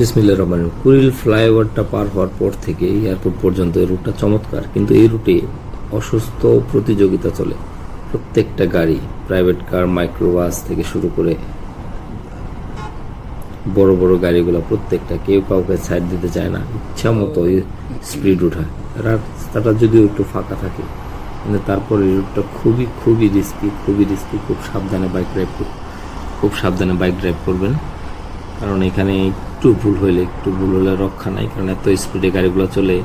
বিসমিল্লা রহমান রহিম। কুড়িল ফ্লাইওভারটা পার হওয়ার পর থেকে এয়ারপোর্ট পর্যন্ত এই রুটটা চমৎকার। কিন্তু এই রুটে অসুস্থ প্রতিযোগিতা চলে। প্রত্যেকটা গাড়ি প্রাইভেট কার মাইক্রোবাস থেকে শুরু করে বড় বড় গাড়িগুলো প্রত্যেকটা কেউ কাউকে সাইড দিতে চায় না। ইচ্ছা মতো স্পিড উঠায় রাস্তাটা যদিও একটু ফাঁকা থাকে, কিন্তু তারপরে এই রুটটা খুবই খুবই রিস্কি খুবই রিস্কি খুব সাবধানে বাইক ড্রাইভ খুব সাবধানে বাইক ড্রাইভ করবেন। কারণ এখানে একটু ভুল হইলে একটু ভুল হলে রক্ষা নাই, কারণ এত স্পিডে গাড়িগুলো চলে,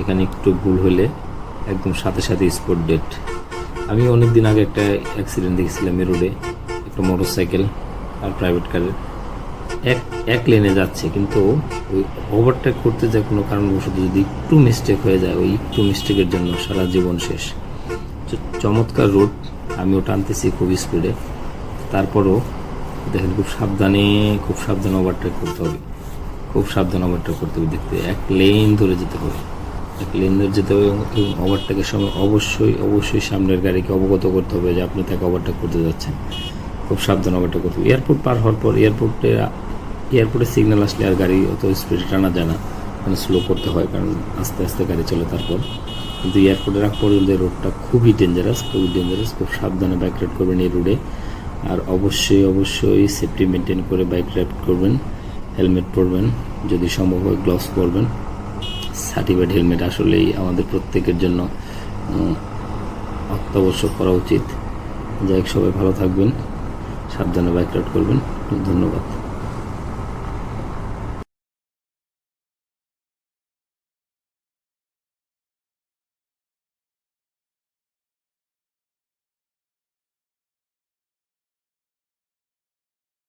এখানে একটু ভুল হইলে একদম সাথে সাথে স্পট ডেট আমি অনেক দিন আগে একটা অ্যাক্সিডেন্ট দেখেছিলাম এই রোডে একটা মোটর সাইকেল আর প্রাইভেট কারের এক এক লেনে যাচ্ছে, কিন্তু ওই ওভারটেক করতে যায় কোনো কারণবশত যদি একটু মিস্টেক হয়ে যায়, ওই একটু মিস্টেকের জন্য সারা জীবন শেষ। চমৎকার রোড আমি ওটা আনতেছি খুব স্পিডে তারপরও দেখেন খুব সাবধানে খুব সাবধানে ওভারটেক করতে হবে। খুব সাবধান ওভারটেক করতে হবে, দেখতে এক লেন ধরে যেতে হবে। এক লেন ধরে যেতে হবে এবং ওভারটেকের সময় অবশ্যই অবশ্যই সামনের গাড়িকে অবগত করতে হবে যে আপনি তাকে ওভারটেক করতে যাচ্ছেন। খুব সাবধানে ওভারটেক করতে হবে। এয়ারপোর্ট পার হওয়ার পর এয়ারপোর্টে এয়ারপোর্টে সিগন্যাল আসলে আর গাড়ি অত স্পিডে টানা যায় না। মানে স্লো করতে হয় কারণ আস্তে আস্তে গাড়ি চলে তারপর। কিন্তু এয়ারপোর্টের আগ পর্যন্ত রোডটা খুবই ডেঞ্জারাস খুবই ডেঞ্জারাস খুব সাবধানে বাইক রাইড করবেন এই রোডে আর অবশ্যই অবশ্যই সেফটি মেনটেন করে বাইক রাইড করবেন। হেলমেট পরবেন, যদি সম্ভব হয় গ্লাভস পরবেন। সার্টিফাইড হেলমেট আসলেই আমাদের প্রত্যেকের জন্য অত্যাবশ্যক করা উচিত। যাই সবাই ভালো থাকবেন, সাবধানে বাইক রাইড করবেন। ধন্যবাদ।